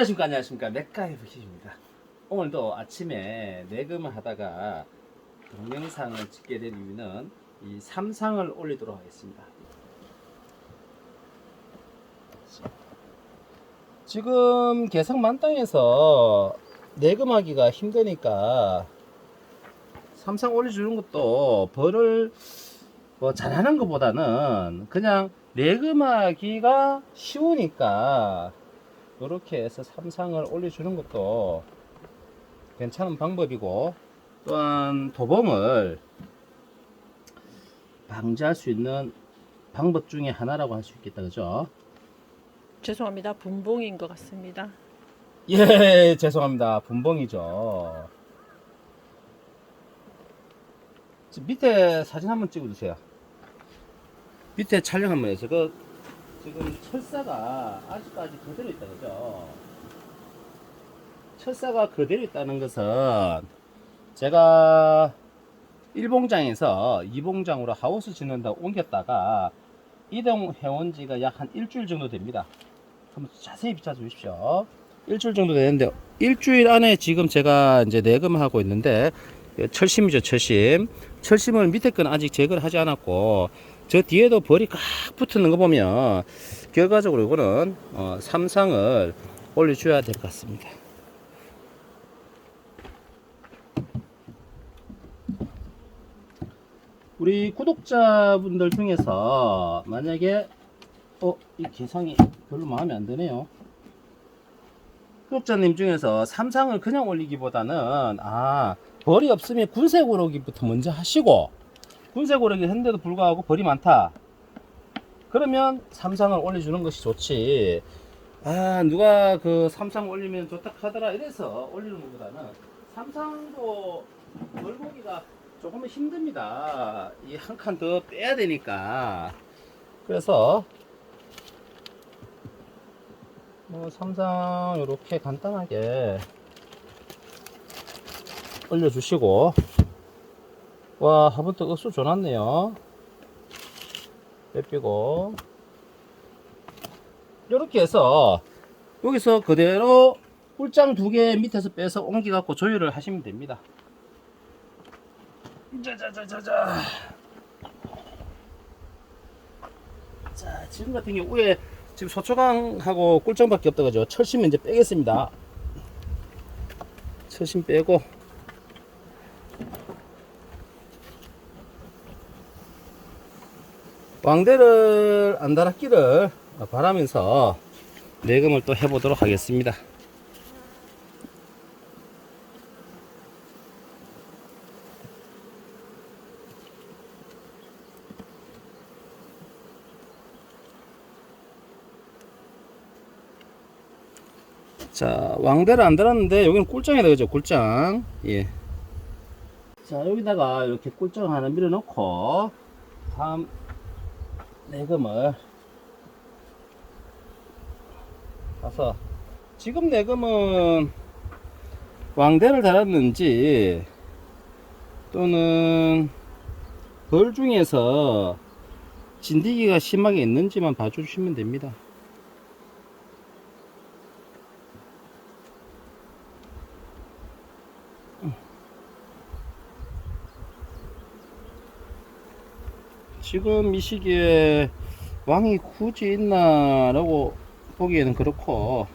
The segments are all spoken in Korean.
안녕하십니까 안녕하십니까. 맥가의 부시입니다. 오늘도 아침에 내금을 하다가 동영상을 찍게 된 이유는 이 삼상을 올리도록 하겠습니다. 지금 개성 만땅에서 내금하기가 힘드니까 삼상 올려주는 것도 벌을 뭐 잘하는 것보다는 그냥 내금하기가 쉬우니까 이렇게 해서 삼상을 올려주는 것도 괜찮은 방법이고 또한 도범을 방지할 수 있는 방법 중에 하나라고 할 수 있겠다 그죠? 죄송합니다. 분봉인 것 같습니다. 예 죄송합니다 분봉이죠 밑에 사진 한번 찍어주세요 밑에 촬영 한번 해서 그 지금 철사가 아직까지 그대로 있다 그죠? 철사가 그대로 있다는 것은 제가 1봉장에서 2봉장으로 하우스 짓는다 옮겼다가 이동 해온 지가 약 한 일주일 정도 됩니다. 한번 자세히 비춰 주십시오. 일주일 정도 되는데 일주일 안에 지금 제가 이제 내금하고 있는데 철심이죠 철심. 철심을 밑에 건 아직 제거를 하지 않았고 저 뒤에도 벌이 꽉 붙는 거 보면 결과적으로 이거는 어, 삼상을 올려줘야 될 것 같습니다 우리 구독자분들 중에서 만약에 어, 이 개성이 별로 마음에 안 드네요. 구독자님 중에서 삼상을 그냥 올리기보다는 아 벌이 없으면 군색 오르기부터 먼저 하시고 군색 오르기 했는데도 불구하고 벌이 많다. 그러면 삼상을 올려주는 것이 좋지. 아 누가 그 삼상 올리면 좋다 하더라 이래서 올리는 것보다는 삼상도 벌보기가 조금은 힘듭니다. 이 한 칸 더 빼야 되니까. 그래서 뭐 삼상 이렇게 간단하게 올려주시고 와 화분도 억수 줘놨네요. 빼피고. 이렇게 해서 여기서 그대로 꿀장 두 개 밑에서 빼서 옮겨 갖고 조율을 하시면 됩니다. 자자자자자. 자 지금 같은 경우 위에 지금 소초강하고 꿀장밖에 없다 그죠? 철심 이제 빼겠습니다. 철심 빼고 왕대를 안달았기를 바라면서 내금을 또 해보도록 하겠습니다 자, 왕대를 안 달았는데 여기는 꿀장이다 그죠? 꿀장. 예. 자, 여기다가 이렇게 꿀장 하나 밀어 넣고 다음 내금을 가서 지금 내금은 왕대를 달았는지 또는 벌 중에서 진디기가 심하게 있는지만 봐주시면 됩니다. 지금 이 시기에 왕이 굳이 있나라고 보기에는 그렇고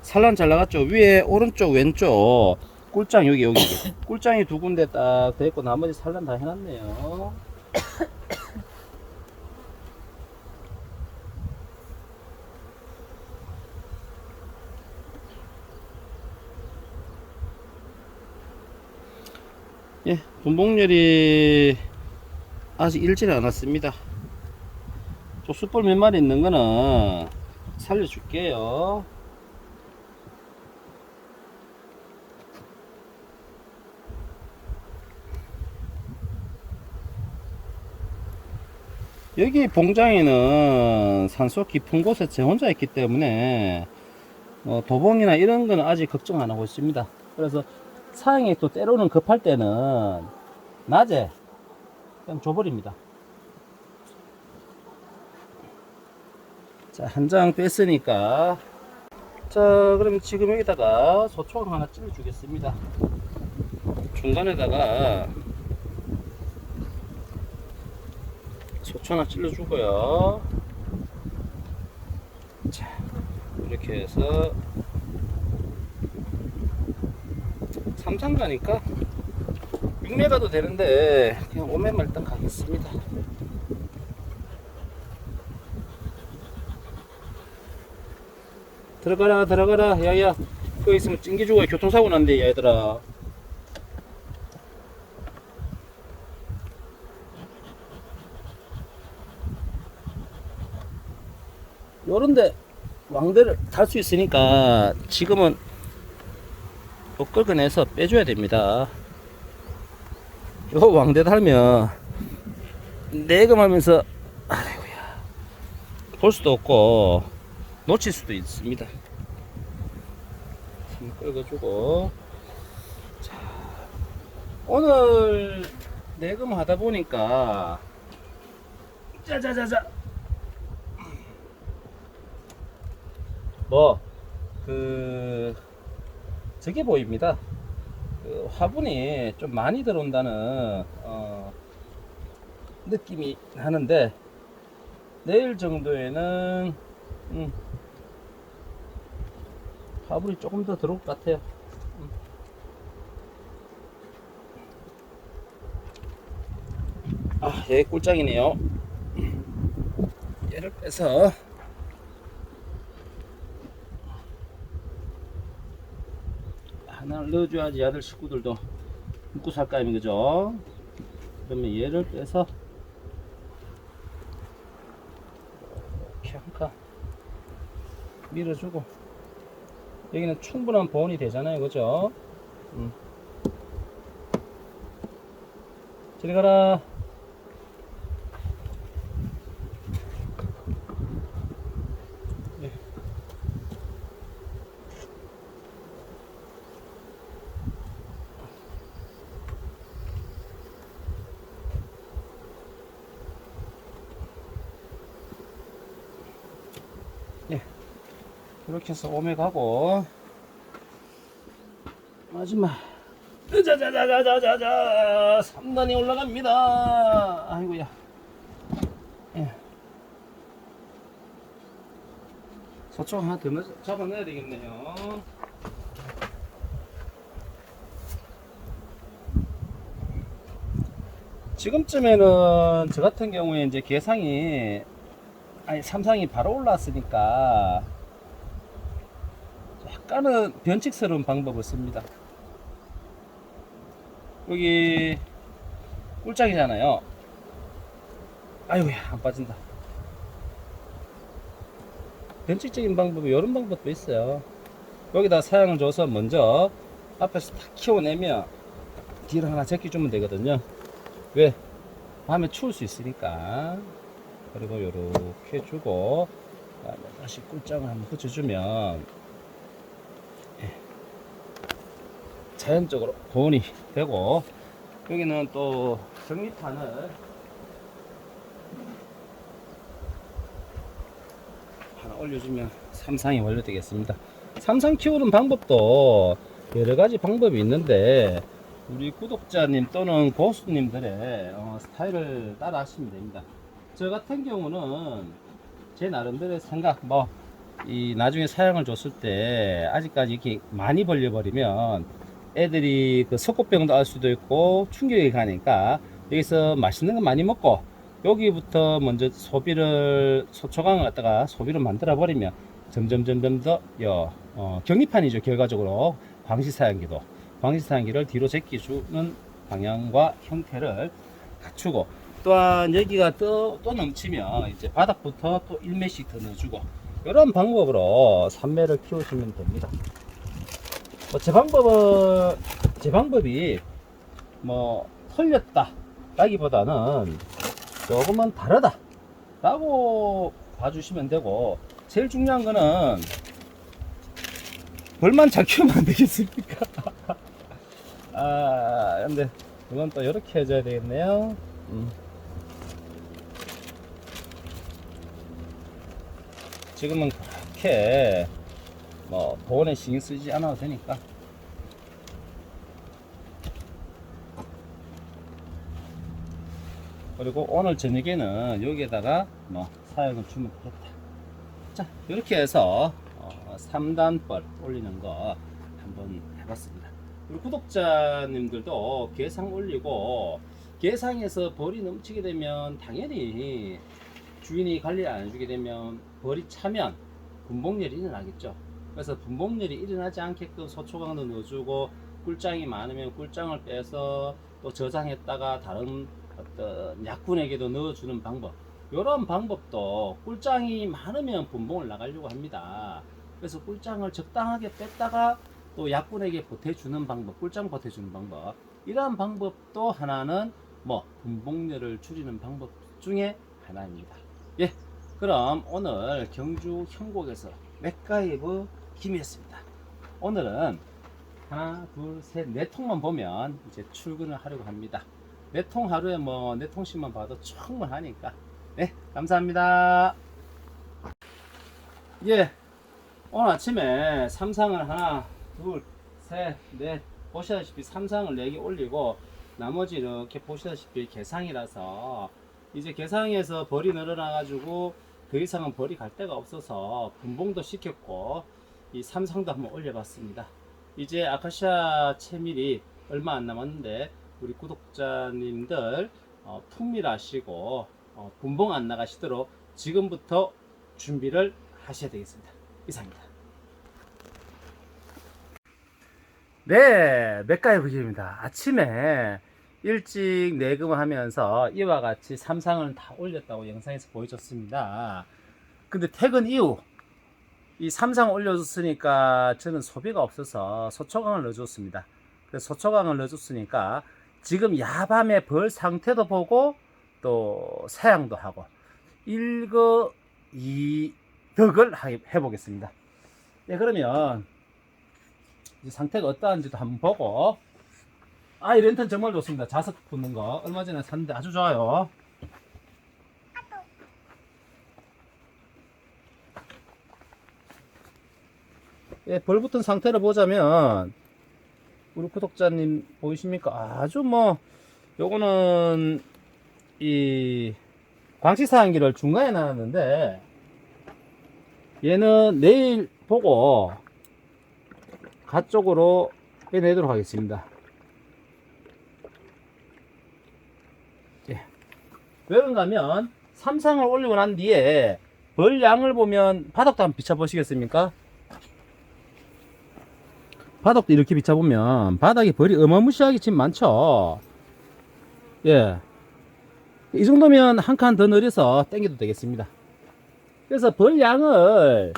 산란 잘 나갔죠. 위에 오른쪽 왼쪽 꿀장 여기 여기. 꿀장이 두 군데 딱 됐고 나머지 산란 다 해놨네요. 예 분봉열이 아직 일지는 않았습니다. 저 숯불 몇 마리 있는 거는 살려줄게요. 여기 봉장에는 산소 깊은 곳에 제 혼자 있기 때문에 어, 도봉이나 이런 거는 아직 걱정 안 하고 있습니다. 그래서 사양이 또 때로는 급할 때는 낮에 그냥 줘버립니다. 자, 한 장 뺐으니까 자, 그럼 지금 여기다가 소총 하나 찔러 주겠습니다. 중간에다가 소총 하나 찔러 주고요. 자, 이렇게 해서 삼상 가니까 6메가도 되는데 그냥 5메만 일단 가겠습니다. 들어가라 들어가라 야야. 거기 있으면 찡기주고 교통사고 난대 얘들아. 요런데 왕대를 달수 있으니까 지금은 또 끌어내서 빼줘야 됩니다 요 왕대 달면 내금 하면서 아이고야 볼 수도 없고 놓칠 수도 있습니다. 힘 끌어주고 자 오늘 내금 하다 보니까 짜자자자 뭐 그 저게 보입니다. 그 화분이 좀 많이 들어온다는 어, 느낌이 나는데 내일 정도에는 음, 화분이 조금 더 들어올 것 같아요. 음. 아, 얘 꿀짱이네요. 얘를 빼서 하나를 넣어줘야지 아들 식구들도 먹고 살거 아닙니까, 그죠? 그러면 얘를 빼서 이렇게 한칸 밀어주고 여기는 충분한 보온이 되잖아요 그죠 음. 저리 가라 이렇게 해서 오메 가고. 마지막. 자자자자자자자 3단이 올라갑니다. 아이고야. 예. 소총 하나 더 넣- 잡아내야 되겠네요. 지금쯤에는 저 같은 경우에 이제 개상이 아니 삼상이 바로 올라왔으니까 약간은 변칙스러운 방법을 씁니다. 여기 꿀짝이잖아요. 아이고야 안 빠진다. 변칙적인 방법이 이런 방법도 있어요. 여기다 사양을 줘서 먼저 앞에서 탁 키워내면 뒤로 하나 제껴주면 되거든요. 왜? 밤에 추울 수 있으니까. 그리고 요렇게 주고 다시 꿀장을 한번 붙여주면 자연적으로 보온이 되고 여기는 또 정리판을 하나 올려주면 삼상이 완료되겠습니다. 삼상 키우는 방법도 여러 가지 방법이 있는데 우리 구독자님 또는 고수님들의 어, 스타일을 따라 하시면 됩니다. 저 같은 경우는 제 나름대로의 생각 뭐 이 나중에 사양을 줬을 때 아직까지 이렇게 많이 벌려버리면 애들이 그 석고병도 알 수도 있고 충격이 가니까 여기서 맛있는 거 많이 먹고 여기부터 먼저 소비를 소초강을 갖다가 소비를 만들어 버리면 점점 점점 더 여, 어, 경리판이죠 결과적으로 방시 사양기도 방시 사양기를 뒤로 제끼주는 방향과 형태를 갖추고 또한 여기가 또, 또 넘치면 이제 바닥부터 또 1매씩 더 넣어주고 이런 방법으로 삼매를 키우시면 됩니다. 뭐제 방법은 제 방법이 뭐 틀렸다 라기보다는 조금은 다르다 라고 봐주시면 되고 제일 중요한 거는 벌만 잘 키우면 안 되겠습니까 아 근데 이건 또 이렇게 해줘야 되겠네요 음. 지금은 그렇게 뭐 보온에 신경 쓰지 않아도 되니까. 그리고 오늘 저녁에는 여기에다가 뭐 사용을 되겠다. 자 이렇게 해서 어, 3단벌 올리는 거 한번 해봤습니다. 우리 구독자님들도 개상 올리고 개상에서 벌이 넘치게 되면 당연히 주인이 관리 안 해주게 되면 벌이 차면 분봉열이 일어나겠죠. 그래서 분봉열이 일어나지 않게끔 소초강도 넣어주고 꿀장이 많으면 꿀장을 빼서 또 저장했다가 다른 어떤 약분에게도 넣어주는 방법. 이런 방법도 꿀장이 많으면 분봉을 나가려고 합니다. 그래서 꿀장을 적당하게 뺐다가 또 약분에게 보태주는 방법, 꿀장 보태주는 방법. 이러한 방법도 하나는 뭐 분봉열을 줄이는 방법 중에 하나입니다. 예, 그럼 오늘 경주 형곡에서 맥가이브 김이었습니다. 오늘은 하나, 둘, 셋, 네 통만 보면 이제 출근을 하려고 합니다. 네 통 하루에 뭐 네 통씩만 봐도 충분하니까. 네, 감사합니다. 예, 오늘 아침에 삼상을 하나, 둘, 셋, 넷 보시다시피 삼상을 네개 올리고 나머지 이렇게 보시다시피 개상이라서 이제 개상에서 벌이 늘어나 가지고 더 이상은 벌이 갈 데가 없어서 분봉도 시켰고 이 삼상도 한번 올려봤습니다. 이제 아카시아 채밀이 얼마 안 남았는데 우리 구독자님들 어, 품밀하시고 어, 분봉 안 나가시도록 지금부터 준비를 하셔야 되겠습니다. 이상입니다. 네, 맥가이브 기입니다. 아침에 일찍 내금을 하면서 이와 같이 삼상을 다 올렸다고 영상에서 보여줬습니다. 근데 퇴근 이후 이 삼상 올려줬으니까 저는 소비가 없어서 소초강을 넣어줬습니다. 그래서 소초강을 넣어줬으니까 지금 야밤에 벌 상태도 보고 또 사양도 하고 일거 이덕을 해보겠습니다. 네, 그러면 이 상태가 어떠한지도 한번 보고 아, 이 랜턴 정말 좋습니다. 자석 붙는 거. 얼마 전에 샀는데 아주 좋아요. 예, 벌 붙은 상태를 보자면, 우리 구독자님 보이십니까? 아주 뭐, 요거는, 이, 광시사항기를 중간에 놨는데, 얘는 내일 보고, 가쪽으로 빼내도록 하겠습니다. 왜 그런가 하면 삼상을 올리고 난 뒤에 벌 양을 보면 바닥도 한번 비춰보시겠습니까? 바닥도 이렇게 비춰보면 바닥에 벌이 어마무시하게 지금 많죠? 예. 이 정도면 한 칸 더 늘려서 당겨도 되겠습니다. 그래서 벌 양을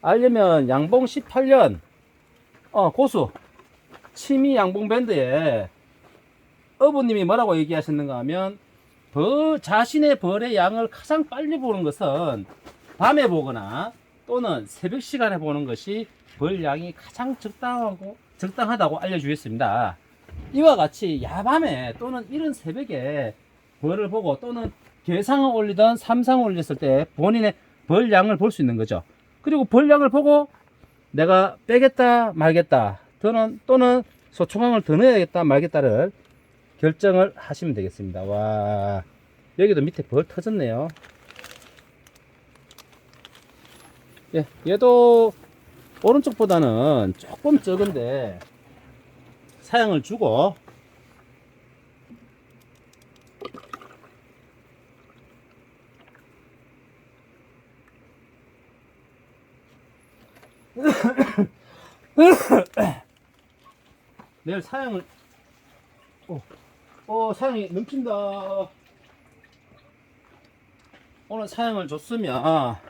알려면 양봉 18년 어 고수 치미 양봉 밴드에 어부님이 뭐라고 얘기하셨는가 하면 벌, 자신의 벌의 양을 가장 빨리 보는 것은 밤에 보거나 또는 새벽 시간에 보는 것이 벌 양이 가장 적당하고 적당하다고 알려주셨습니다. 이와 같이 야밤에 또는 이른 새벽에 벌을 보고 또는 개상을 올리던 삼상을 올렸을 때 본인의 벌 양을 볼 수 있는 거죠. 그리고 벌 양을 보고 내가 빼겠다 말겠다 또는 또는 소총항을 더 넣어야겠다 말겠다를 결정을 하시면 되겠습니다. 와, 여기도 밑에 벌 터졌네요. 예, 얘도 오른쪽보다는 조금 적은데 사양을 주고. 내일 사양을 어, 어 사양이 넘친다. 오늘 사양을 줬으면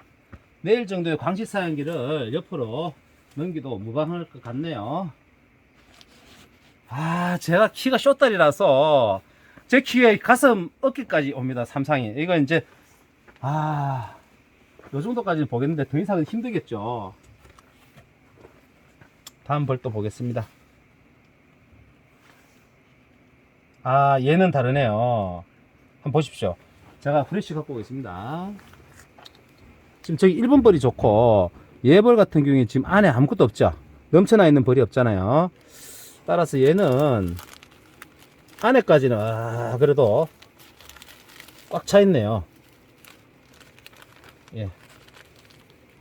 내일 정도의 광식 사양기를 옆으로 넘기도 무방할 것 같네요. 아 제가 키가 쇼다리라서 제 키에 가슴 어깨까지 옵니다 삼상이. 이거 이제 아 요 정도까지는 보겠는데 더 이상은 힘들겠죠. 다음 벌또 보겠습니다. 아 얘는 다르네요. 한번 보십시오. 제가 후레쉬 갖고 오겠습니다 지금 저기 1번 벌이 좋고 얘벌 같은 경우에 지금 안에 아무것도 없죠. 넘쳐나 있는 벌이 없잖아요. 따라서 얘는 안에까지는 아, 그래도 꽉 차 있네요. 예.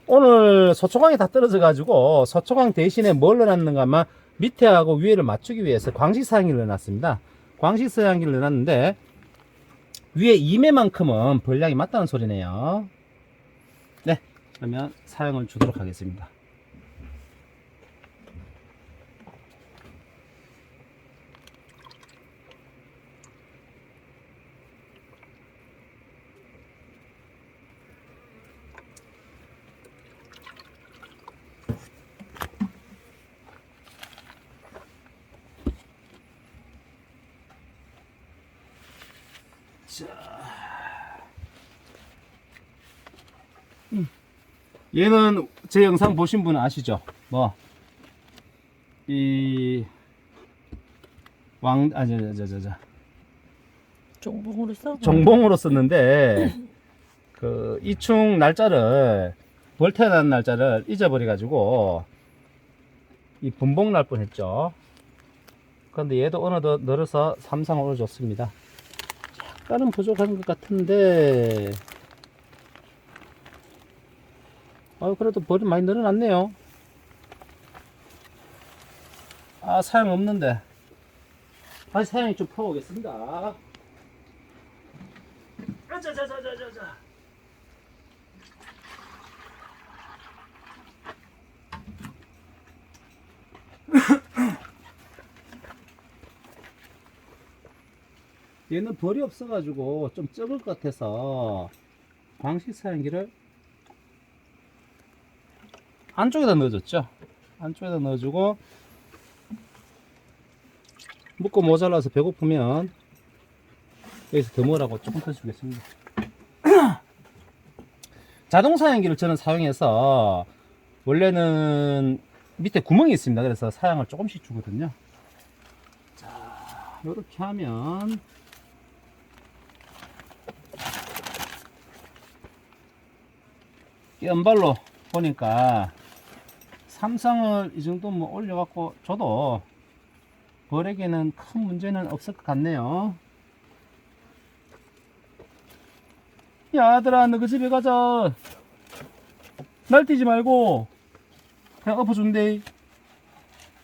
오늘 소초광이 다 떨어져 가지고 소초광 대신에 뭘 넣어놨는가만 밑에하고 위에를 맞추기 위해서 광식 사양기를 넣어놨습니다. 광식 사양기를 넣어놨는데 위에 2매만큼은 벌량이 맞다는 소리네요. 네, 그러면 사용을 주도록 하겠습니다. 얘는 제 영상 보신 분 아시죠? 뭐, 이, 왕, 아, 저, 저, 저, 저, 저. 종봉으로 써. 정봉으로 썼는데, 그, 이충 날짜를, 벌 태어난 날짜를 잊어버려가지고, 이 분봉 날 뻔 했죠. 그런데 얘도 어느덧 늘어서 삼상을 올려줬습니다. 약간은 부족한 것 같은데, 아 그래도 벌이 많이 늘어났네요. 아 사양 없는데. 다시 사양이 좀 퍼오겠습니다. 아자자자자자자. 얘는 벌이 없어가지고 좀 적을 것 같아서 광식 사양기를 안쪽에다 넣어줬죠. 안쪽에다 넣어주고 먹고 모자라서 배고프면 여기서 더 먹으라고 조금 더 주겠습니다. 자동 사양기를 저는 사용해서 원래는 밑에 구멍이 있습니다. 그래서 사양을 조금씩 주거든요. 자, 이렇게 하면 연발로 보니까 삼성을 이 정도 뭐 올려갖고 줘도 벌에게는 큰 문제는 없을 것 같네요. 야 아들아 너 그 집에 가자. 날뛰지 말고 그냥 엎어준대.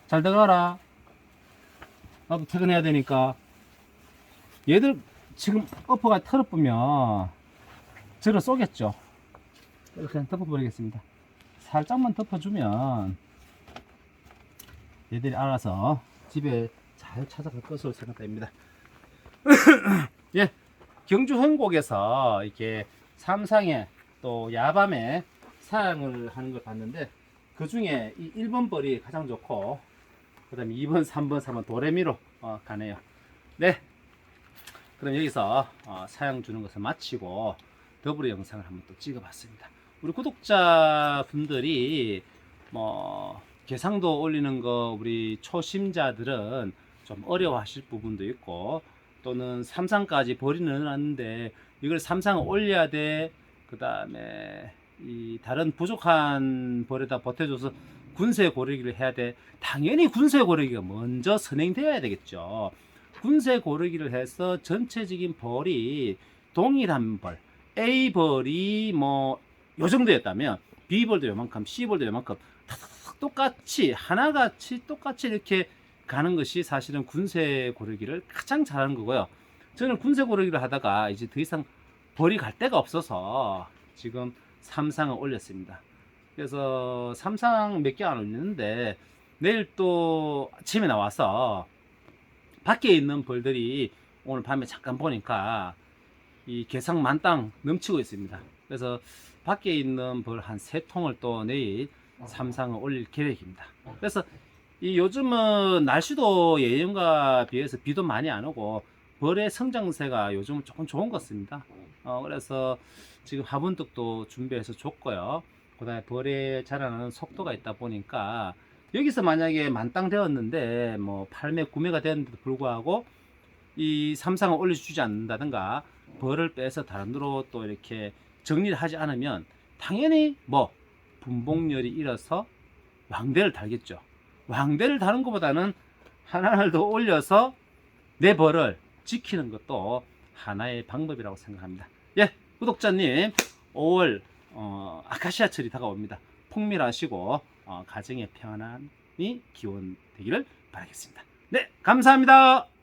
잘 들어가라. 나도 퇴근해야 되니까. 얘들 지금 엎어가 털어보면 저를 쏘겠죠. 이렇게 덮어버리겠습니다. 살짝만 덮어주면 얘들이 알아서 집에 잘 찾아갈 것으로 생각됩니다. 예, 경주 흥곡에서 이렇게 삼상에 또 야밤에 사양을 하는 걸 봤는데 그 중에 이 1번 벌이 가장 좋고 그 다음에 2번, 3번, 4번 도레미로 어, 가네요. 네, 그럼 여기서 어, 사양 주는 것을 마치고 더불어 영상을 한번 또 찍어봤습니다. 우리 구독자 분들이 뭐 개상도 올리는 거 우리 초심자들은 좀 어려워하실 부분도 있고 또는 삼상까지 버리는 놨는데 이걸 삼상을 올려야 돼. 그 다음에 이 다른 부족한 벌에다 보태줘서 군세 고르기를 해야 돼. 당연히 군세 고르기가 먼저 선행되어야 되겠죠. 군세 고르기를 해서 전체적인 벌이 동일한 벌, A 벌이 뭐 요 정도였다면 B 벌도 요만큼, C 벌도 요만큼 똑같이 하나같이 똑같이 이렇게 가는 것이 사실은 군세 고르기를 가장 잘하는 거고요. 저는 군세 고르기를 하다가 이제 더 이상 벌이 갈 데가 없어서 지금 삼상을 올렸습니다. 그래서 삼상 몇 개 안 올리는데 내일 또 아침에 나와서 밖에 있는 벌들이 오늘 밤에 잠깐 보니까 이 개상 만땅 넘치고 있습니다. 그래서 밖에 있는 벌 한 세 통을 또 내일 삼상을 올릴 계획입니다. 그래서 이 요즘은 날씨도 예년과 비해서 비도 많이 안 오고 벌의 성장세가 요즘은 조금 좋은 것 같습니다. 어, 그래서 지금 화분떡도 준비해서 줬고요. 그 다음에 벌의 자라나는 속도가 있다 보니까 여기서 만약에 만땅 되었는데 뭐 8매, 9매가 되었는데도 불구하고 이 삼상을 올려주지 않는다든가 벌을 빼서 다른 데로 또 이렇게 정리를 하지 않으면 당연히 뭐 분봉열이 일어서 왕대를 달겠죠. 왕대를 다는 것보다는 하나를 더 올려서 내 벌을 지키는 것도 하나의 방법이라고 생각합니다. 예, 구독자님, 5월 어, 아카시아철이 다가옵니다. 풍밀하시고 어, 가정의 평안이 기원 되기를 바라겠습니다. 네, 감사합니다.